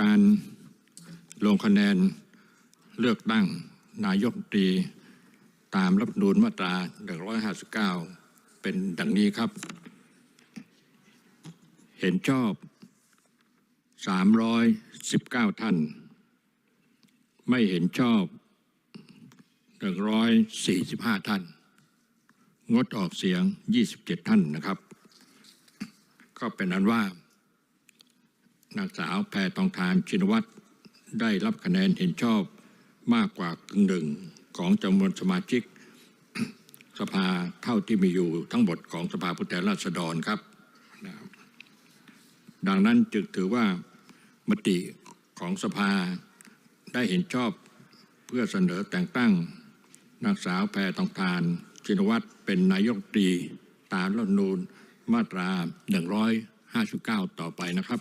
การลงคะแนนเลือกตั้งนายกรัฐมนตรีตามรัฐธรรมนูญมาตรา 159 เป็นดังนี้ครับ เห็นชอบ 319 ท่าน ไม่เห็นชอบ 145 ท่าน งดออกเสียง 27 ท่านนะครับ ก็เป็นอันว่า นางสาวแพทองทานชินวัตรได้รับคะแนนเห็นชอบมากกว่ากึ่งหนึ่งของจำนวนสมาชิก สภาเท่าที่มีอยู่ทั้งหมดของสภาผู้แทนราษฎรครับ ดังนั้นจึงถือว่ามติของสภาได้เห็นชอบเพื่อเสนอแต่งตั้ง นางสาวแพทองทานชินวัตรเป็นนายกรัฐมนตรีตามรัฐธรรมนูญมาตรา 159 ต่อไปนะครับ